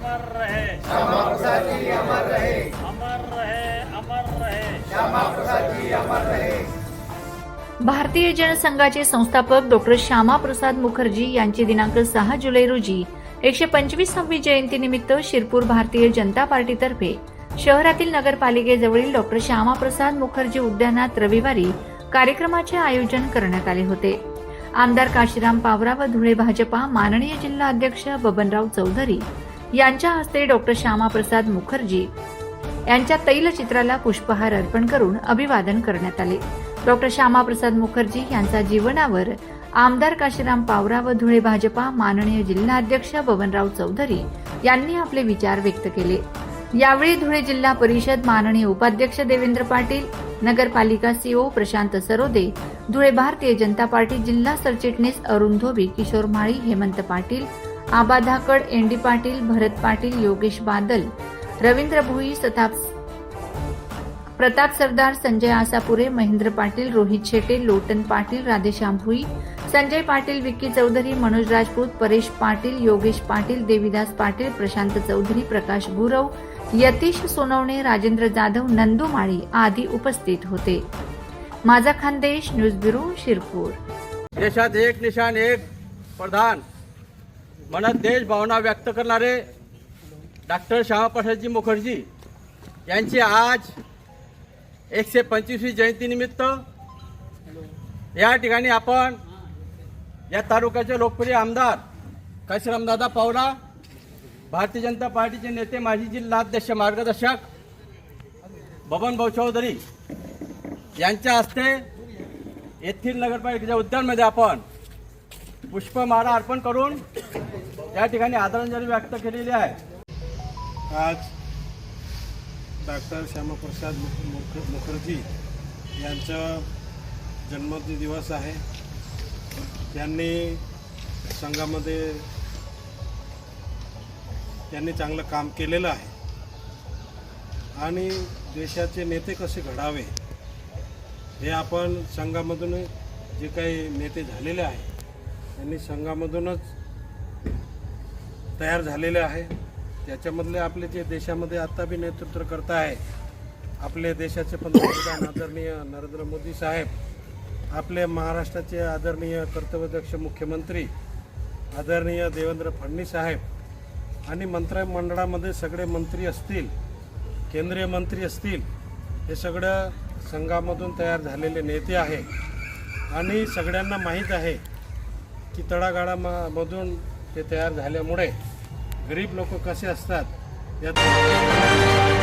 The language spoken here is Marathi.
अमर रहे। श्यामा प्रसाद जी अमर रहे अमर रहे। अमर रहे। भारतीय जनसंघाचे संस्थापक डॉक्टर श्यामाप्रसाद मुखर्जी यांची दिनांक सहा जुलै रोजी एकशे पंचवीसावी जयंतीनिमित्त शिरपूर भारतीय जनता पार्टीतर्फे शहरातील नगरपालिकेजवळील डॉक्टर श्यामाप्रसाद मुखर्जी उद्यानात रविवारी कार्यक्रमाचे आयोजन करण्यात आले होते. आमदार काशीराम पावरा व धुळे भाजपा माननीय जिल्हा अध्यक्ष बबनराव चौधरी यांच्या हस्ते डॉक्टर श्यामाप्रसाद मुखर्जी यांच्या तैलचित्राला पुष्पहार अर्पण करून अभिवादन करण्यात आले. डॉक्टर श्यामाप्रसाद मुखर्जी यांचा जीवनावर आमदार काशीराम पावरा व धुळे भाजपा माननीय जिल्हाध्यक्ष बबनराव चौधरी यांनी आपले विचार व्यक्त केले. यावेळी धुळे जिल्हा परिषद माननीय उपाध्यक्ष देवेंद्र पाटील नगरपालिका सीओ प्रशांत सरोदे धुळे भारतीय जनता पार्टी जिल्हा सरचिटणीस अरुण धोबी किशोर माळी हेमंत पाटील आबा धाकड एनडी पाटील भरत पाटील योगेश बादल रवींद्र भोई सताप प्रताप सरदार संजय आसापुरे महेंद्र पाटील रोहित शेटे लोटन पाटील राधेश्याम भुई संजय पाटील विक्की चौधरी मनोज राजपूत परेश पाटील योगेश पाटील देविदास पाटील प्रशांत चौधरी प्रकाश गुरव यतीश सोनवणे राजेंद्र जाधव नंदू माळी आदी उपस्थित होते. माझा खानदेश न्यूज ब्युरो शिरपूर. देशात एक निशान एक प्रधान. मनात देशभावना व्यक्त करणारे डॉक्टर श्यामाप्रसादजी मुखर्जी यांची आज एकशे पंचवीसवी जयंतीनिमित्त या ठिकाणी आपण या तालुक्याचे लोकप्रिय आमदार काशीरामदादा पावरा भारतीय जनता पार्टीचे नेते माजी जिल्हाध्यक्ष मार्गदर्शक बबन भाऊ चौधरी यांच्या हस्ते येथील नगरपालिकेच्या उद्यानमध्ये आपण पुष्पमाला अर्पण करून या ठिकाणी आदरांजली व्यक्त केलेली आहे. आज डॉक्टर श्यामाप्रसाद मुख मुख मुखर्जी यांचा जन्मदिवस आहे. त्यांनी संघामध्ये त्यांनी चांगलं काम केलेलं आहे. आणि देशाचे नेते कसे घडावे हे आपण संघामधून जे काही नेते झालेले आहे त्यांनी संघामधूनच तयार झालेले आहे. त्याच्यामधले आपले जे देशामध्ये आत्ता बी नेतृत्व करत आहे आपले देशाचे पंतप्रधान आदरणीय नरेंद्र मोदी साहेब आपले महाराष्ट्राचे आदरणीय कर्तव्यदक्ष मुख्यमंत्री आदरणीय देवेंद्र फडणवीस साहेब आणि मंत्रिमंडळामध्ये सगळे मंत्री असतील केंद्रीय मंत्री असतील हे सगळं संघामधून तयार झालेले नेते आहे आणि सगळ्यांना माहीत आहे की तळागाळामधून ते तयार झाल्यामुळे गरीब लोक कसे असतात यात